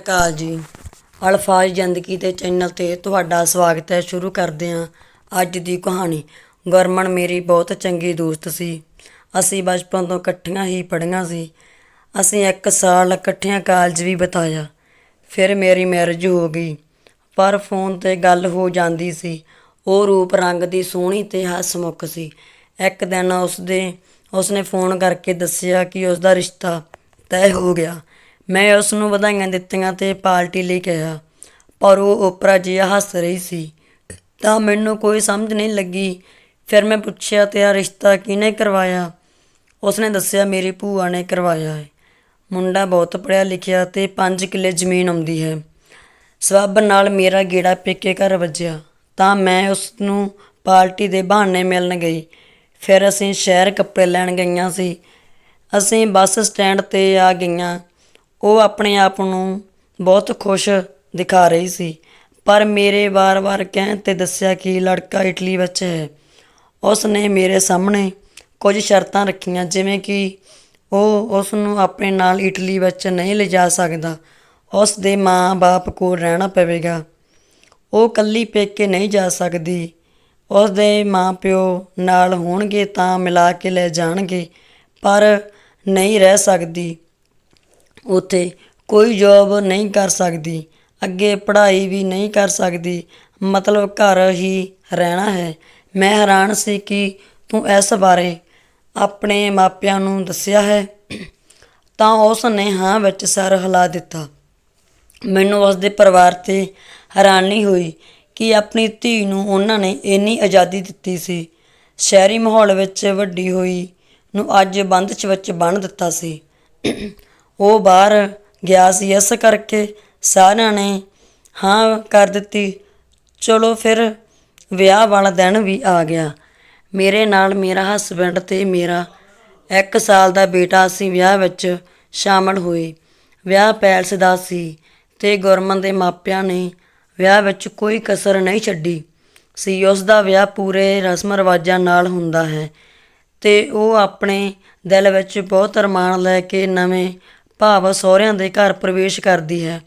ਅਕਾਲ ਜੀ। ਅਲਫਾਜ਼ ਜ਼ਿੰਦਗੀ ਦੇ ਚੈਨਲ ਤੇ ਤੁਹਾਡਾ ਸਵਾਗਤ ਹੈ। ਸ਼ੁਰੂ ਕਰਦੇ ਹਾਂ ਅੱਜ ਦੀ ਕਹਾਣੀ। ਗੁਰਮਨ ਮੇਰੀ ਬਹੁਤ ਚੰਗੀ ਦੋਸਤ ਸੀ। ਅਸੀਂ ਬਚਪਨ ਤੋਂ ਇਕੱਠੀਆਂ ਹੀ ਪੜ੍ਹੀਆਂ ਸੀ। ਅਸੀਂ ਇੱਕ ਸਾਲ ਇਕੱਠਿਆਂ ਕਾਲਜ ਵੀ ਬਿਤਾਇਆ। ਫਿਰ ਮੇਰੀ ਮੈਰਿਜ ਹੋ ਗਈ। ਪਰ ਫੋਨ ਤੇ ਗੱਲ ਹੋ ਜਾਂਦੀ ਸੀ। ਉਹ ਰੂਪ ਰੰਗ ਦੀ ਸੋਹਣੀ ਤੇ ਹੱਸਮੁਖ ਸੀ। ਇੱਕ ਦਿਨ ਉਸਦੇ ਉਸਨੇ ਫੋਨ ਕਰਕੇ ਦੱਸਿਆ ਕਿ ਉਸਦਾ ਰਿਸ਼ਤਾ ਤੈਅ ਹੋ ਗਿਆ। ਮੈਂ ਉਸ ਨੂੰ ਵਧਾਈਆਂ ਦਿੱਤੀਆਂ ਤੇ ਪਾਰਟੀ ਲਈ ਕਿਹਾ, ਪਰ ਉਹ ਓਪਰਾ ਜਿਹਾ ਹੱਸ ਰਹੀ ਸੀ। ਤਾਂ ਮੈਨੂੰ ਕੋਈ ਸਮਝ ਨਹੀਂ ਲੱਗੀ। ਫਿਰ ਮੈਂ ਪੁੱਛਿਆ, ਤੇਰਾ ਰਿਸ਼ਤਾ ਕਿਹਨੇ ਕਰਵਾਇਆ? ਉਸਨੇ ਦੱਸਿਆ, ਮੇਰੀ ਭੂਆ ਨੇ ਕਰਵਾਇਆ ਹੈ। ਮੁੰਡਾ ਬਹੁਤ ਪੜ੍ਹਿਆ ਲਿਖਿਆ ਤੇ 5 ਕਿੱਲੇ ਜ਼ਮੀਨ ਆਉਂਦੀ ਹੈ। ਸਬੱਬ ਨਾਲ ਮੇਰਾ ਗੇੜਾ ਪੇਕੇ ਘਰ ਵੱਜਿਆ। ਤਾਂ ਮੈਂ ਉਸ ਨੂੰ ਪਾਰਟੀ ਦੇ ਬਹਾਨੇ ਮਿਲਣ ਗਈ। ਫਿਰ ਅਸੀਂ ਸ਼ਹਿਰ ਕੱਪੜੇ ਲੈਣ ਗਈਆਂ ਸੀ। ਅਸੀਂ ਬੱਸ ਸਟੈਂਡ ਤੇ ਆ ਗਈਆਂ। ਉਹ ਆਪਣੇ ਆਪ ਨੂੰ ਬਹੁਤ ਖੁਸ਼ ਦਿਖਾ ਰਹੀ ਸੀ। ਪਰ ਮੇਰੇ ਵਾਰ-ਵਾਰ ਕਹਿਣ ਤੇ ਦੱਸਿਆ ਕਿ ਲੜਕਾ ਇਟਲੀ ਵਿੱਚ ਹੈ। ਉਸ ਨੇ ਮੇਰੇ ਸਾਹਮਣੇ ਕੁਝ ਸ਼ਰਤਾਂ ਰੱਖੀਆਂ, ਜਿਵੇਂ ਕਿ ਉਹ ਉਸ ਨੂੰ ਆਪਣੇ ਨਾਲ ਇਟਲੀ ਵਿੱਚ ਨਹੀਂ ਲਿਜਾ ਸਕਦਾ। ਉਸ ਦੇ ਮਾਂ-ਬਾਪ ਕੋਲ ਰਹਿਣਾ ਪਵੇਗਾ। ਉਹ ਕੱਲੀ ਪੇਕੇ ਨਹੀਂ ਜਾ ਸਕਦੀ। ਉਸ ਦੇ ਮਾਪਿਓ ਨਾਲ ਹੋਣਗੇ ਤਾਂ ਮਿਲਾ ਕੇ ਲੈ ਜਾਣਗੇ, ਪਰ ਨਹੀਂ ਰਹਿ ਸਕਦੀ। ਉੱਥੇ ਕੋਈ ਜੋਬ ਨਹੀਂ ਕਰ ਸਕਦੀ, ਅੱਗੇ ਪੜ੍ਹਾਈ ਵੀ ਨਹੀਂ ਕਰ ਸਕਦੀ, ਮਤਲਬ ਘਰ ਹੀ ਰਹਿਣਾ ਹੈ। ਮੈਂ ਹੈਰਾਨ ਸੀ ਕਿ ਤੂੰ ਇਸ ਬਾਰੇ ਆਪਣੇ ਮਾਪਿਆਂ ਨੂੰ ਦੱਸਿਆ ਹੈ। ਤਾਂ ਉਸ ਨੇ ਹਾਂ ਵਿੱਚ ਸਰ ਹਿਲਾ ਦਿੱਤਾ। ਮੈਨੂੰ ਉਸ ਦੇ ਪਰਿਵਾਰ ਤੇ ਹੈਰਾਨੀ ਹੋਈ ਕਿ ਆਪਣੀ ਧੀ ਨੂੰ ਉਹਨਾਂ ਨੇ ਇੰਨੀ ਆਜ਼ਾਦੀ ਦਿੱਤੀ ਸੀ। ਸ਼ਹਿਰੀ ਮਾਹੌਲ ਵਿੱਚ ਵੱਡੀ ਹੋਈ ਨੂੰ ਅੱਜ ਬੰਦ ਚ ਵਿੱਚ ਬੰਨ ਦਿੱਤਾ ਸੀ। ਉਹ ਬਾਹਰ ਗਿਆ ਸੀ। ਇਸ ਕਰਕੇ ਸਾਰਿਆਂ ਨੇ ਹਾਂ ਕਰ ਦਿੱਤੀ। ਚਲੋ ਫਿਰ ਵਿਆਹ ਵਾਲਾ ਦਿਨ ਵੀ ਆ ਗਿਆ। ਮੇਰੇ ਨਾਲ ਮੇਰਾ ਹਸਬੈਂਡ ਤੇ ਮੇਰਾ 1 ਸਾਲ ਦਾ ਬੇਟਾ ਅਸੀਂ ਵਿਆਹ ਵਿੱਚ ਸ਼ਾਮਲ ਹੋਏ। ਵਿਆਹ ਪੈਲਸ ਦਾ ਸੀ ਤੇ ਗੁਰਮਨ ਦੇ ਮਾਪਿਆਂ ਨੇ ਵਿਆਹ ਵਿੱਚ ਕੋਈ ਕਸਰ ਨਹੀਂ ਛੱਡੀ। ਸੀ, ਉਸ ਦਾ ਵਿਆਹ ਪੂਰੇ ਰਸਮ ਰਿਵਾਜਾਂ ਨਾਲ ਹੁੰਦਾ ਹੈ ਤੇ ਉਹ ਆਪਣੇ ਦਿਲ ਵਿੱਚ ਬਹੁਤ ਅਰਮਾਨ ਲੈ ਕੇ ਨਵੇਂ ਭਾਵ ਸਹੁਰਿਆਂ ਦੇ ਘਰ ਪ੍ਰਵੇਸ਼ ਕਰਦੀ ਹੈ।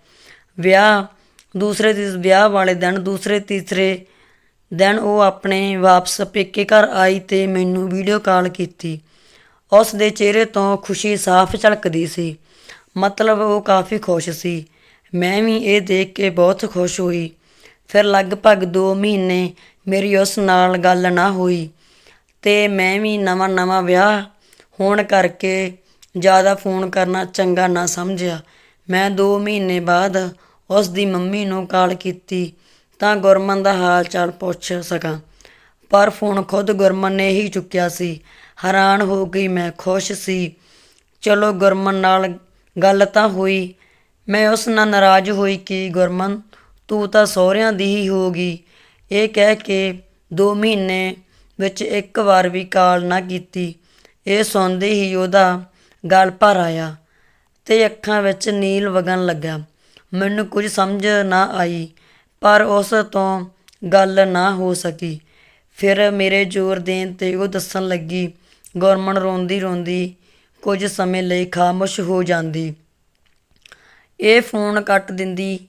ਵਿਆਹ, ਦੂਸਰੇ ਦਿਨ ਵਿਆਹ ਵਾਲੇ ਦਿਨ ਦੂਸਰੇ, ਤੀਸਰੇ ਦਿਨ ਉਹ ਆਪਣੇ ਵਾਪਸ ਪੇਕੇ ਘਰ ਆਈ ਤੇ ਮੈਨੂੰ ਵੀਡੀਓ ਕਾਲ ਕੀਤੀ। ਉਸ ਦੇ ਚਿਹਰੇ ਤੋਂ ਖੁਸ਼ੀ ਸਾਫ਼ ਝਲਕਦੀ ਸੀ। ਮਤਲਬ ਉਹ ਕਾਫੀ ਖੁਸ਼ ਸੀ। ਮੈਂ ਵੀ ਇਹ ਦੇਖ ਕੇ ਬਹੁਤ ਖੁਸ਼ ਹੋਈ। ਫਿਰ ਲਗਭਗ 2 ਮਹੀਨੇ ਮੇਰੀ ਉਸ ਨਾਲ ਗੱਲ ਨਾ ਹੋਈ ਤੇ ਮੈਂ ਵੀ ਨਵਾਂ ਨਵਾਂ ਵਿਆਹ ਹੋਣ ਕਰਕੇ ਜ਼ਿਆਦਾ ਫੋਨ ਕਰਨਾ ਚੰਗਾ ਨਾ ਸਮਝਿਆ। ਮੈਂ ਦੋ ਮਹੀਨੇ ਬਾਅਦ ਉਸ ਦੀ ਮੰਮੀ ਨੂੰ ਕਾਲ ਕੀਤੀ ਤਾਂ ਗੁਰਮਨ ਦਾ ਹਾਲ ਚਾਲ ਪੁੱਛ ਸਕਾਂ। ਪਰ ਫੋਨ ਖੁਦ ਗੁਰਮਨ ਨੇ ਹੀ ਚੁੱਕਿਆ ਸੀ। ਹੈਰਾਨ ਹੋ ਗਈ ਮੈਂ ਖੁਸ਼ ਸੀ। ਚਲੋ ਗੁਰਮਨ ਨਾਲ ਗੱਲ ਤਾਂ ਹੋਈ। ਮੈਂ ਉਸ ਨਾਲ ਨਾਰਾਜ਼ ਹੋਈ ਕਿ ਗੁਰਮਨ, ਤੂੰ ਤਾਂ ਸਹੁਰਿਆਂ ਦੀ ਹੀ ਹੋਗੀ ਇਹ ਕਹਿ ਕੇ 2 ਮਹੀਨੇ ਵਿੱਚ ਇੱਕ ਵਾਰ ਵੀ ਕਾਲ ਨਾ ਕੀਤੀ। ਇਹ ਸੁਣਦੇ ਹੀ ਉਹਦਾ ਗਲ ਭਰ ਆਇਆ ਅਤੇ ਅੱਖਾਂ ਵਿੱਚ ਨੀਲ ਵਗਣ ਲੱਗਾ। ਮੈਨੂੰ ਕੁਝ ਸਮਝ ਨਾ ਆਈ, ਪਰ ਉਸ ਤੋਂ ਗੱਲ ਨਾ ਹੋ ਸਕੀ। ਫਿਰ ਮੇਰੇ ਜ਼ੋਰ ਦੇਣ ਤੇ ਉਹ ਦੱਸਣ ਲੱਗੀ ਗੁਰਮਨ ਰੋਂਦੀ ਰੋਂਦੀ ਕੁਝ ਸਮੇਂ ਲਈ ਖਾਮੋਸ਼ ਹੋ ਜਾਂਦੀ। ਇਹ ਫੋਨ ਕੱਟ ਦਿੰਦੀ।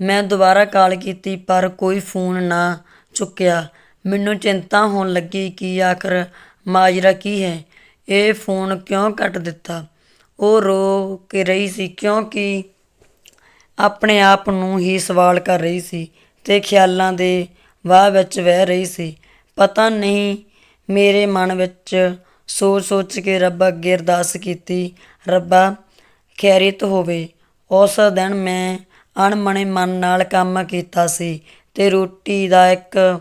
ਮੈਂ ਦੁਬਾਰਾ ਕਾਲ ਕੀਤੀ, ਪਰ ਕੋਈ ਫੋਨ ਨਾ ਚੁੱਕਿਆ। ਮੈਨੂੰ ਚਿੰਤਾ ਹੋਣ ਲੱਗੀ ਕਿ ਆਖਰ ਮਾਜਰਾ ਕੀ ਹੈ? ਇਹ ਫੋਨ ਕਿਉਂ ਕੱਟ ਦਿੱਤਾ? ਉਹ ਰੋ ਕੇ ਰਹੀ ਸੀ ਕਿਉਂਕਿ ਆਪਣੇ ਆਪ ਨੂੰ ਹੀ ਸਵਾਲ ਕਰ ਰਹੀ ਸੀ ਤੇ ਖਿਆਲਾਂ ਦੇ ਵਾਹ ਵਿੱਚ ਵਹਿ ਰਹੀ ਸੀ। ਪਤਾ ਨਹੀਂ ਮੇਰੇ ਮਨ ਵਿੱਚ ਸੋਚ ਸੋਚ ਕੇ ਰੱਬ ਅੱਗੇ ਅਰਦਾਸ ਕੀਤੀ, ਰੱਬਾ, ਖੈਰਿਤ ਹੋਵੇ। ਉਸ ਦਿਨ ਮੈਂ ਅਣਮਣੇ ਮਨ ਨਾਲ ਕੰਮ ਕੀਤਾ ਸੀ ਤੇ ਰੋਟੀ ਦਾ ਇੱਕ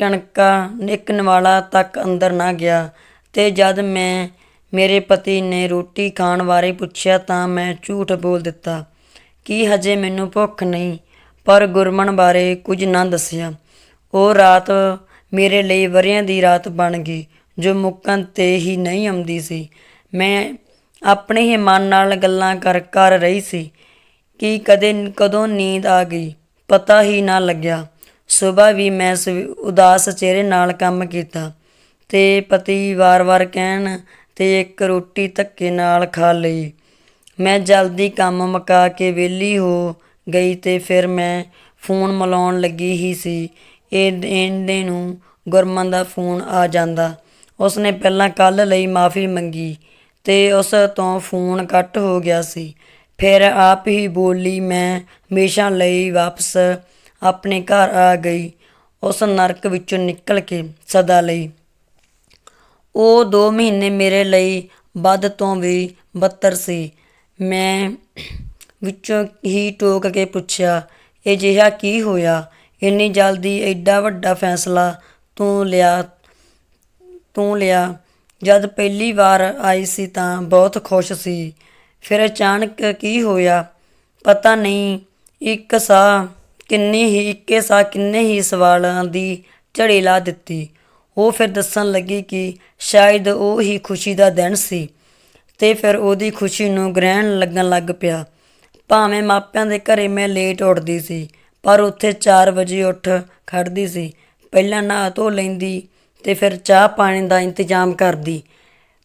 ਕਣਕਾ ਨਿਕਨ ਵਾਲਾ ਤੱਕ ਅੰਦਰ ਨਾ ਗਿਆ। ਤੇ ਜਦ ਮੈਂ ਮੇਰੇ ਪਤੀ ਨੇ ਰੋਟੀ ਖਾਣ ਬਾਰੇ ਪੁੱਛਿਆ ਤਾਂ ਮੈਂ ਝੂਠ ਬੋਲ ਦਿੱਤਾ। ਕਿ ਹਜੇ ਮੈਨੂੰ ਭੁੱਖ ਨਹੀਂ, ਪਰ ਗੁਰਮਨ ਬਾਰੇ ਕੁਝ ਨਾ ਦੱਸਿਆ। ਉਹ ਰਾਤ ਮੇਰੇ ਲਈ ਵਰਿਆਂ ਦੀ ਰਾਤ ਬਣ ਗਈ, ਜੋ ਮੁੱਕਣ ਤੇ ਹੀ ਨਹੀਂ ਆਉਂਦੀ ਸੀ। ਮੈਂ ਆਪਣੇ ਹੀ ਮਨ ਨਾਲ ਗੱਲਾਂ ਕਰ ਕਰ ਰਹੀ ਸੀ ਕਿ ਕਦੇ ਕਦੋਂ ਨੀਂਦ ਆ ਗਈ, ਪਤਾ ਹੀ ਨਾ ਲੱਗਿਆ। ਸਵੇਰ ਵੀ ਮੈਂ ਸਵੇ- ਉਦਾਸ ਚਿਹਰੇ ਨਾਲ ਕੰਮ ਕੀਤਾ। ਅਤੇ ਪਤੀ ਵਾਰ-ਵਾਰ ਕਹਿਣ ਤੇ ਇੱਕ ਰੋਟੀ ਧੱਕੇ ਨਾਲ ਖਾ ਲਈ। ਮੈਂ ਜਲਦੀ ਕੰਮ ਮੁਕਾ ਕੇ ਵਿਹਲੀ ਹੋ ਗਈ ਤੇ ਫਿਰ ਮੈਂ ਫੋਨ ਮਿਲਾਉਣ ਲੱਗੀ ਹੀ ਸੀ। ਇਹ ਇਹਦੇ ਨੂੰ ਗੁਰਮਨ ਦਾ ਫੋਨ ਆ ਜਾਂਦਾ। ਉਸਨੇ ਪਹਿਲਾਂ ਕੱਲ੍ਹ ਲਈ ਮਾਫੀ ਮੰਗੀ ਤੇ ਉਸ ਤੋਂ ਫੋਨ ਕੱਟ ਹੋ ਗਿਆ ਸੀ। ਫਿਰ ਆਪ ਹੀ ਬੋਲੀ, ਮੈਂ ਹਮੇਸ਼ਾ ਲਈ ਵਾਪਸ ਆਪਣੇ ਘਰ ਆ ਗਈ। ਉਸ ਨਰਕ ਵਿੱਚੋਂ ਨਿਕਲ ਕੇ ਸਦਾ ਲਈ। ਉਹ ਦੋ ਮਹੀਨੇ ਮੇਰੇ ਲਈ ਵੱਧ ਤੋਂ ਵੀ ਬੱਤਰ ਸੀ। ਮੈਂ ਵਿੱਚੋਂ ਹੀ ਟੋਕ ਕੇ ਪੁੱਛਿਆ ਅਜਿਹਾ ਕੀ ਹੋਇਆ? ਇੰਨੀ ਜਲਦੀ ਐਡਾ ਵੱਡਾ ਫੈਸਲਾ ਤੂੰ ਲਿਆ ਤੂੰ ਲਿਆ। ਜਦ ਪਹਿਲੀ ਵਾਰ ਆਈ ਸੀ ਤਾਂ ਬਹੁਤ ਖੁਸ਼ ਸੀ। ਫਿਰ ਅਚਾਨਕ ਕੀ ਹੋਇਆ? ਪਤਾ ਨਹੀਂ। ਇੱਕ ਸਾਹ, ਕਿੰਨੀ ਹੀ, ਇੱਕੇ ਸਾਹ ਕਿੰਨੇ ਹੀ ਸਵਾਲਾਂ ਦੀ ਝੜੀ ਲਾ ਦਿੱਤੀ। ਉਹ ਫਿਰ ਦੱਸਣ ਲੱਗੀ ਕਿ ਸ਼ਾਇਦ ਉਹ ਹੀ ਖੁਸ਼ੀ ਦਾ ਦਿਨ ਸੀ ਤੇ ਫਿਰ ਉਹਦੀ ਖੁਸ਼ੀ ਨੂੰ ਗ੍ਰਹਿਣ ਲੱਗਣ ਲੱਗ ਪਿਆ। ਭਾਵੇਂ ਮਾਪਿਆਂ ਦੇ ਘਰੇ ਮੈਂ ਲੇਟ ਉੱਠਦੀ ਸੀ, ਪਰ ਉੱਥੇ 4 ਵਜੇ ਉੱਠ ਖੜਦੀ ਸੀ। ਪਹਿਲਾਂ ਨਹਾ ਧੋ ਲੈਂਦੀ ਤੇ ਫਿਰ ਚਾਹ ਪਾਣੀ ਦਾ ਇੰਤਜ਼ਾਮ ਕਰਦੀ।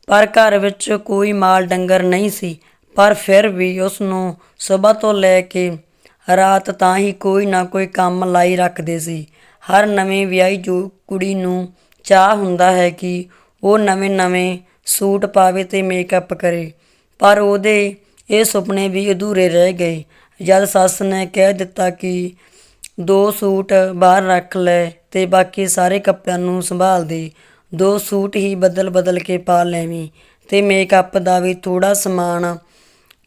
ਪਰ ਘਰ ਵਿੱਚ ਕੋਈ ਮਾਲ ਡੰਗਰ ਨਹੀਂ ਸੀ, ਪਰ ਫਿਰ ਵੀ ਉਸ ਨੂੰ ਸਵੇਰ ਤੋਂ ਲੈ ਕੇ ਰਾਤ ਤਾਂ ਹੀ ਕੋਈ ਨਾ ਕੋਈ ਕੰਮ ਲਾਈ ਰੱਖਦੇ ਸੀ। ਹਰ ਨਵੇਂ ਵਿਆਹੀ ਜੋ ਕੁੜੀ ਨੂੰ ਚਾਹ ਹੁੰਦਾ ਹੈ ਕਿ ਉਹ ਨਵੇਂ-ਨਵੇਂ ਸੂਟ ਪਾਵੇ ਅਤੇ ਮੇਕਅਪ ਕਰੇ। ਪਰ ਉਹਦੇ ਇਹ ਸੁਪਨੇ ਵੀ ਅਧੂਰੇ ਰਹਿ ਗਏ। ਜਦ ਸੱਸ ਨੇ ਕਹਿ ਦਿੱਤਾ ਕਿ ਦੋ ਸੂਟ ਬਾਹਰ ਰੱਖ ਲੈ ਅਤੇ ਬਾਕੀ ਸਾਰੇ ਕੱਪੜਿਆਂ ਨੂੰ ਸੰਭਾਲ ਦੇ। ਦੋ ਸੂਟ ਹੀ ਬਦਲ-ਬਦਲ ਕੇ ਪਾ ਲੈਵੀਂ ਅਤੇ ਮੇਕਅਪ ਦਾ ਵੀ ਥੋੜ੍ਹਾ ਸਮਾਨ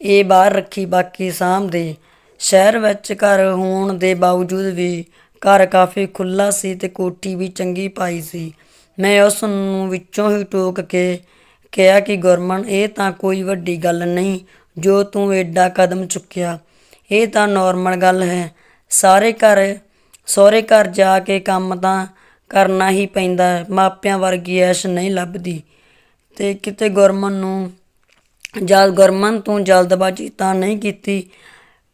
ਇਹ ਬਾਹਰ ਰੱਖੀ ਬਾਕੀ ਸਾਂਭ ਦੇ। ਸ਼ਹਿਰ ਵਿੱਚ ਘਰ ਹੋਣ ਦੇ ਬਾਵਜੂਦ ਵੀ ਘਰ ਕਾਫੀ ਖੁੱਲ੍ਹਾ ਸੀ ਅਤੇ ਕੋਠੀ ਵੀ ਚੰਗੀ ਪਾਈ ਸੀ। ਮੈਂ ਉਸ ਨੂੰ ਵਿੱਚੋਂ ਹੀ ਟੋਕ ਕੇ ਕਿਹਾ ਕਿ ਗੁਰਮਨ, ਇਹ ਤਾਂ ਕੋਈ ਵੱਡੀ ਗੱਲ ਨਹੀਂ, ਜੋ ਤੂੰ ਐਡਾ ਕਦਮ ਚੁੱਕਿਆ। ਇਹ ਤਾਂ ਨਾਰਮਲ ਗੱਲ ਹੈ। ਸਾਰੇ ਘਰ, ਸਹੁਰੇ ਘਰ ਜਾ ਕੇ ਕੰਮ ਤਾਂ ਕਰਨਾ ਹੀ ਪੈਂਦਾ ਹੈ। ਮਾਪਿਆਂ ਵਰਗੀ ਐਸ਼ ਨਹੀਂ ਲੱਭਦੀ। ਤੇ ਕਿਤੇ ਗੁਰਮਨ ਨੂੰ ਜਦ ਗੁਰਮਨ ਤੂੰ ਜਲਦਬਾਜ਼ੀ ਤਾਂ ਨਹੀਂ ਕੀਤੀ।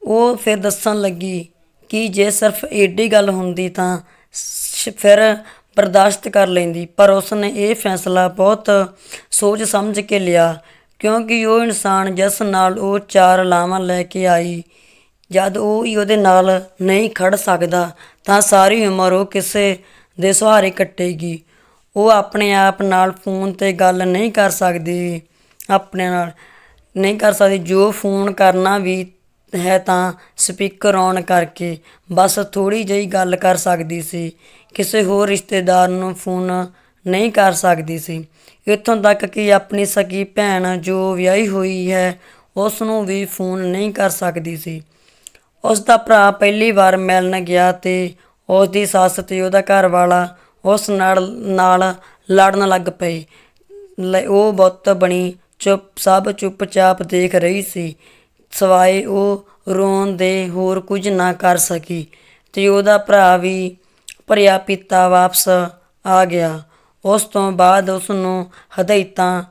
ਉਹ ਫਿਰ ਦੱਸਣ ਲੱਗੀ ਕਿ ਜੇ ਸਿਰਫ ਏਡੀ ਗੱਲ ਹੁੰਦੀ ਤਾਂ ਫਿਰ ਬਰਦਾਸ਼ਤ ਕਰ ਲੈਂਦੀ, ਪਰ ਉਸਨੇ ਇਹ ਫੈਸਲਾ ਬਹੁਤ ਸੋਚ ਸਮਝ ਕੇ ਲਿਆ, ਕਿਉਂਕਿ ਉਹ ਇਨਸਾਨ ਜਿਸ ਨਾਲ ਉਹ ਚਾਰ ਲਾਵਾਂ ਲੈ ਕੇ ਆਈ, ਜਦ ਉਹ ਹੀ ਉਹਦੇ ਨਾਲ ਨਹੀਂ ਖੜ ਸਕਦਾ, ਤਾਂ ਸਾਰੀ ਉਮਰ ਉਹ ਕਿਸੇ ਦੇ ਸਹਾਰੇ ਕੱਟੇਗੀ। ਉਹ ਆਪਣੇ ਆਪ ਨਾਲ ਫੋਨ ਤੇ ਗੱਲ ਨਹੀਂ ਕਰ ਸਕਦੀ, ਆਪਣੇ ਨਾਲ ਨਹੀਂ ਕਰ ਸਕਦੀ, ਜੋ ਫੋਨ ਕਰਨਾ ਵੀ ਹੈ ਤਾਂ ਸਪੀਕਰ ਔਨ ਕਰਕੇ ਬਸ ਥੋੜੀ ਜਿਹੀ ਗੱਲ ਕਰ ਸਕਦੀ ਸੀ। ਕਿਸੇ ਹੋਰ ਰਿਸ਼ਤੇਦਾਰ ਨੂੰ ਫੋਨ ਨਹੀਂ ਕਰ ਸਕਦੀ ਸੀ। ਇੱਥੋਂ ਤੱਕ ਕਿ ਆਪਣੀ ਸਕੀ ਭੈਣ ਜੋ ਵਿਆਹੀ ਹੋਈ ਹੈ ਉਸ ਨੂੰ ਵੀ ਫੋਨ ਨਹੀਂ ਕਰ ਸਕਦੀ ਸੀ। ਉਸ ਦਾ ਭਰਾ ਪਹਿਲੀ ਵਾਰ ਮਿਲਣ ਗਿਆ ਤੇ ਉਸ ਦੀ ਸੱਸ ਤੇ ਉਹਦਾ ਘਰ ਵਾਲਾ ਉਸ ਨਾਲ ਨਾਲ ਲੜਨ ਲੱਗ ਪਏ। ਲੈ- ਉਹ ਬੁੱਤ ਬਣੀ, ਚੁੱਪ, ਸਭ ਚੁੱਪਚਾਪ ਦੇਖ ਰਹੀ ਸੀ। ਸਵਾਏ ਉਹ ਰੋਣ ਦੇ ਹੋਰ ਕੁਝ ਨਾ ਕਰ ਸਕੀ ਤੇ ਉਹਦਾ ਭਰਾ ਵੀ ਭਰਿਆ ਪੀਤਾ ਵਾਪਸ ਆ ਗਿਆ। ਉਸ ਤੋਂ ਬਾਅਦ ਉਸ ਨੂੰ ਹਦਾਇਤਾਂ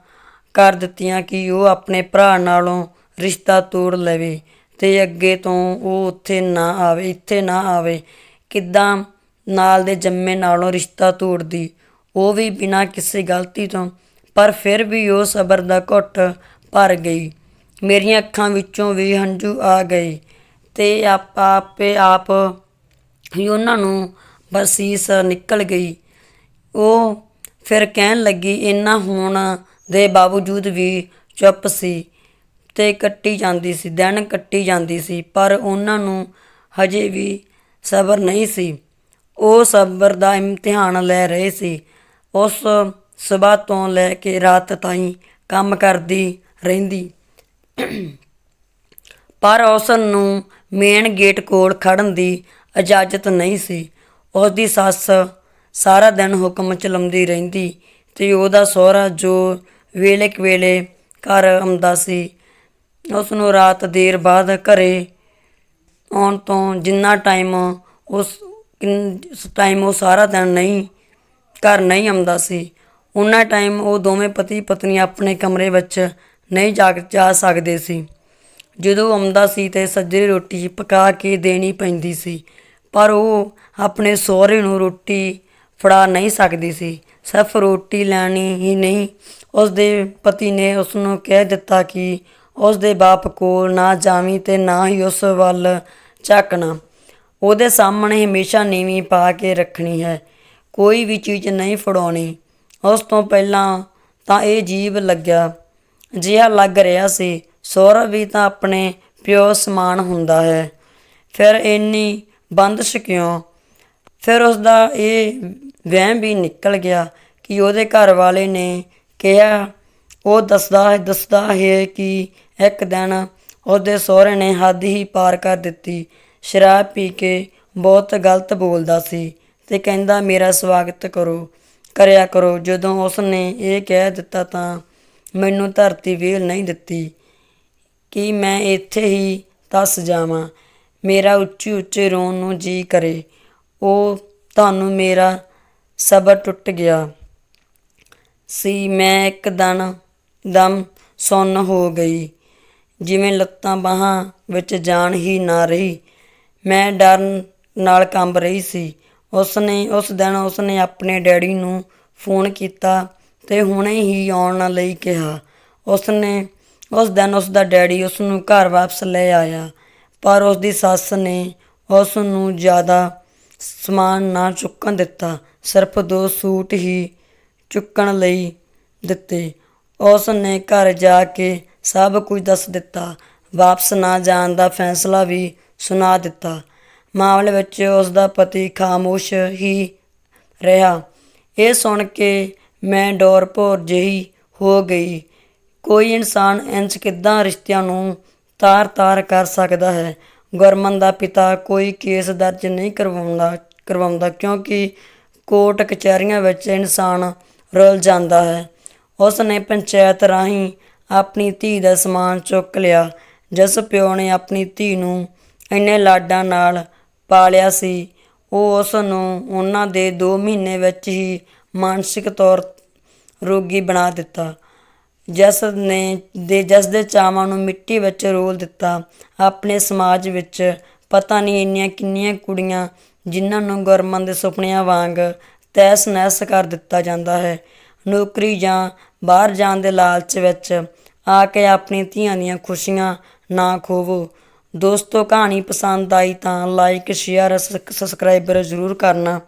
ਕਰ ਦਿੱਤੀਆਂ ਕਿ ਉਹ ਆਪਣੇ ਭਰਾ ਨਾਲੋਂ ਰਿਸ਼ਤਾ ਤੋੜ ਲਵੇ ਤੇ ਅੱਗੇ ਤੋਂ ਉਹ ਉੱਥੇ ਨਾ ਆਵੇ, ਇੱਥੇ ਨਾ ਆਵੇ। ਕਿੱਦਾਂ ਨਾਲ ਦੇ ਜੰਮੇ ਨਾਲੋਂ ਰਿਸ਼ਤਾ ਤੋੜਦੀ, ਉਹ ਵੀ ਬਿਨਾਂ ਕਿਸੇ ਗਲਤੀ ਤੋਂ। ਪਰ ਫਿਰ ਵੀ ਉਹ ਸਬਰ ਦਾ ਘੁੱਟ ਭਰ ਗਈ। ਮੇਰੀਆਂ ਅੱਖਾਂ ਵਿੱਚੋਂ ਵੀ ਹੰਝੂ ਆ ਗਏ ਤੇ ਆਪ ਆਪੇ ਆਪ ਹੀ ਉਹਨਾਂ ਨੂੰ ਬਰਸੀਸ ਨਿਕਲ ਗਈ। ਉਹ ਫਿਰ ਕਹਿਣ ਲੱਗੀ ਇੰਨਾ ਹੋਣ ਦੇ ਬਾਵਜੂਦ ਵੀ ਚੁੱਪ ਸੀ ਤੇ ਕੱਟੀ ਜਾਂਦੀ ਸੀ, ਦਿਨ ਕੱਟੀ ਜਾਂਦੀ ਸੀ, ਪਰ ਉਹਨਾਂ ਨੂੰ ਹਜੇ ਵੀ ਸਬਰ ਨਹੀਂ ਸੀ। ਉਹ ਸਬਰ ਦਾ ਇਮਤਿਹਾਨ ਲੈ ਰਹੇ ਸੀ। ਉਸ ਸਵੇਰ ਤੋਂ ਲੈ ਕੇ ਰਾਤ ਤਾਈਂ ਕੰਮ ਕਰਦੀ ਰਹਿੰਦੀ। ਪਰ ਉਸ ਨੂੰ ਮੇਨ ਗੇਟ ਕੋਲ ਖੜਨ ਦੀ ਇਜਾਜ਼ਤ ਨਹੀਂ ਸੀ। ਉਸ ਦੀ ਸੱਸ ਸਾਰਾ ਦਿਨ ਹੁਕਮ ਚਲਾਉਂਦੀ ਰਹਿੰਦੀ ਤੇ ਉਹਦਾ ਸਹੁਰਾ ਜੋ ਵੇਲੇ ਵੇਲੇ ਘਰ ਆਉਂਦਾ ਸੀ ਉਸ ਨੂੰ ਰਾਤ ਦੇਰ ਬਾਅਦ ਘਰੇ ਆਉਣ ਤੋਂ ਜਿੰਨਾ ਟਾਈਮ ਉਸ ਟਾਈਮ ਉਹ ਸਾਰਾ ਦਿਨ ਨਹੀਂ, ਘਰ ਨਹੀਂ ਆਉਂਦਾ ਸੀ ਉਹਨਾਂ ਟਾਈਮ ਉਹ ਦੋਵੇਂ ਪਤੀ ਪਤਨੀ ਆਪਣੇ ਕਮਰੇ ਵਿੱਚ ਨਹੀਂ ਜਾ ਜਾ ਸਕਦੇ ਸੀ। ਜਦੋਂ ਆਉਂਦਾ ਸੀ ਤੇ ਸੱਜਰੀ ਰੋਟੀ ਪਕਾ ਕੇ ਦੇਣੀ ਪੈਂਦੀ ਸੀ। ਪਰ ਉਹ ਆਪਣੇ ਸਹੁਰੇ ਨੂੰ ਰੋਟੀ ਫੜਾ ਨਹੀਂ ਸਕਦੀ ਸੀ। ਸਿਰਫ ਰੋਟੀ ਲੈਣੀ ਹੀ ਨਹੀਂ। ਉਸ ਦੇ ਪਤੀ ਨੇ ਉਸ ਨੂੰ ਕਹਿ ਦਿੱਤਾ ਕਿ ਉਸ ਦੇ ਬਾਪ ਕੋਲ ਨਾ ਜਾਵੀਂ ਤੇ ਨਾ ਹੀ ਉਸ ਵੱਲ ਝਾਕਣਾ। ਉਹਦੇ ਸਾਹਮਣੇ ਹਮੇਸ਼ਾ ਨੀਵੀਂ ਪਾ ਕੇ ਰੱਖਣੀ ਹੈ। ਕੋਈ ਵੀ ਚੀਜ਼ ਨਹੀਂ ਫੜਾਉਣੀ। ਉਸ ਤੋਂ ਪਹਿਲਾਂ ਤਾਂ ਇਹ ਜੀਵ ਲੱਗਿਆ। ਜਿਹਾ ਲੱਗ ਰਿਹਾ ਸੀ। ਸੌਰਵ ਵੀ ਤਾਂ ਆਪਣੇ ਪਿਓ ਸਮਾਨ ਹੁੰਦਾ ਹੈ। ਫਿਰ ਇੰਨੀ ਬੰਦਸ਼ ਕਿਉਂ? ਫਿਰ ਉਸ ਦਾ ਇਹ ਵਹਿਮ ਵੀ ਨਿਕਲ ਗਿਆ ਕਿ ਉਹਦੇ ਘਰ ਵਾਲੇ ਨੇ ਕਿਹਾ, ਉਹ ਦੱਸਦਾ ਹੈ ਦੱਸਦਾ ਹੈ ਕਿ ਇੱਕ ਦਿਨ ਉਹਦੇ ਸਹੁਰੇ ਨੇ ਹੱਦ ਹੀ ਪਾਰ ਕਰ ਦਿੱਤੀ। ਸ਼ਰਾਬ ਪੀ ਕੇ ਬਹੁਤ ਗਲਤ ਬੋਲਦਾ ਸੀ ਤੇ ਕਹਿੰਦਾ, ਮੇਰਾ ਸਵਾਗਤ ਕਰੋ, ਕਰਿਆ ਕਰੋ। ਜਦੋਂ ਉਸ ਨੇ ਇਹ ਕਹਿ ਦਿੱਤਾ ਤਾਂ ਮੈਨੂੰ ਧਰਤੀ ਵੇਲ ਨਹੀਂ ਦਿੱਤੀ ਕਿ ਮੈਂ ਇੱਥੇ ਹੀ ਤਸ ਜਾਵਾਂ। ਮੇਰਾ ਉੱਚੀ ਉੱਚੀ ਰੋਣ ਨੂੰ ਜੀ ਕਰੇ। ਉਹ ਤੁਹਾਨੂੰ ਮੇਰਾ ਸਬਰ ਟੁੱਟ ਗਿਆ। ਸੀ ਮੈਂ ਇੱਕ ਦਨ ਦਮ ਸੁੰਨ ਹੋ ਗਈ। ਜਿਵੇਂ ਲੱਤਾਂ ਬਾਹਾਂ ਵਿੱਚ ਜਾਨ ਹੀ ਨਾ ਰਹੀ। ਮੈਂ ਡਰਨ ਨਾਲ ਕੰਬ ਰਹੀ ਸੀ। ਉਸ ਨੇ ਉਸ ਦਿਨ ਉਸ ਨੇ ਆਪਣੇ ਡੈਡੀ ਨੂੰ ਫੋਨ ਕੀਤਾ ਤੇ ਹੁਣੇ ਹੀ ਆਉਣ ਲਈ ਕਿਹਾ। ਉਸ ਨੇ ਉਸ ਦਿਨ ਉਸ ਦਾ ਡੈਡੀ ਉਸ ਨੂੰ ਘਰ ਵਾਪਸ ਲੈ ਆਇਆ। ਪਰ ਉਸ ਦੀ ਸੱਸ ਨੇ ਉਸ ਨੂੰ ਜ਼ਿਆਦਾ ਸਮਾਨ ਨਾ ਚੁੱਕਣ ਦਿੱਤਾ। ਸਿਰਫ ਦੋ ਸੂਟ ਹੀ ਚੁੱਕਣ ਲਈ ਦਿੱਤੇ। ਉਸ ਨੇ ਘਰ ਜਾ ਕੇ ਸਭ ਕੁਝ ਦੱਸ ਦਿੱਤਾ। ਵਾਪਸ ਨਾ ਜਾਣ ਦਾ ਫੈਸਲਾ ਵੀ ਸੁਣਾ ਦਿੱਤਾ। ਮਾਮਲੇ ਵਿੱਚ ਉਸ ਦਾ ਪਤੀ ਖਾਮੋਸ਼ ਹੀ ਰਿਹਾ। ਇਹ ਸੁਣ ਕੇ ਮੈਂ ਡੋਰ ਭੋਰ ਜਿਹੀ ਹੋ ਗਈ। ਕੋਈ ਇਨਸਾਨ ਇੰਜ ਕਿੱਦਾਂ ਰਿਸ਼ਤਿਆਂ ਨੂੰ ਤਾਰ-ਤਾਰ ਕਰ ਸਕਦਾ ਹੈ। ਗੁਰਮਨ ਦਾ ਪਿਤਾ ਕੋਈ ਕੇਸ ਦਰਜ ਨਹੀਂ ਕਰਵਾਉਂਦਾ ਕਰਵਾਉਂਦਾ ਕਿਉਂਕਿ ਕੋਰਟ ਕਚਹਿਰੀਆਂ ਵਿੱਚ ਇਨਸਾਨ ਰੁਲ ਜਾਂਦਾ ਹੈ। ਉਸ ਨੇ ਪੰਚਾਇਤ ਰਾਹੀਂ ਆਪਣੀ ਧੀ ਦਾ ਸਮਾਨ ਚੁੱਕ ਲਿਆ, ਜਿਸ ਪਿਓ ਨੇ ਆਪਣੀ ਧੀ ਨੂੰ ਇੰਨੇ ਲਾਡਾਂ ਨਾਲ ਪਾਲਿਆ ਸੀ। ਉਹ ਉਸ ਨੂੰ ਉਹਨਾਂ ਦੇ ਦੋ ਮਹੀਨੇ ਵਿੱਚ ਹੀ ਮਾਨਸਿਕ ਤੌਰ ਰੋਗੀ ਬਣਾ ਦਿੱਤਾ। ਜਸ ਨੇ, ਦੇ ਜਸ ਦੇ ਚਾਵਾਂ ਨੂੰ ਮਿੱਟੀ ਵਿੱਚ ਰੋਲ ਦਿੱਤਾ। ਆਪਣੇ ਸਮਾਜ ਵਿੱਚ ਪਤਾ ਨਹੀਂ ਇੰਨੀਆਂ ਕਿੰਨੀਆਂ ਕੁੜੀਆਂ ਜਿਨ੍ਹਾਂ ਨੂੰ ਗੁਰਮਨ ਦੇ ਸੁਪਨਿਆਂ ਵਾਂਗ ਤੈਸ ਨਹਿਸ ਕਰ ਦਿੱਤਾ ਜਾਂਦਾ ਹੈ। ਨੌਕਰੀ ਜਾਂ ਬਾਹਰ ਜਾਣ ਦੇ ਲਾਲਚ ਵਿੱਚ ਆ ਕੇ ਆਪਣੀ ਧੀਆਂ ਦੀਆਂ ਖੁਸ਼ੀਆਂ ਨਾ ਖੋਵੋ। ਦੋਸਤੋ, ਕਹਾਣੀ ਪਸੰਦ ਆਈ ਤਾਂ ਲਾਈਕ ਸ਼ੇਅਰ ਸਬਸਕ੍ਰਾਈਬਰ ਜ਼ਰੂਰ ਕਰਨਾ।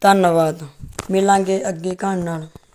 ਧੰਨਵਾਦ। ਮਿਲਾਂਗੇ ਅੱਗੇ ਕਹਾਣੀ ਨਾਲ।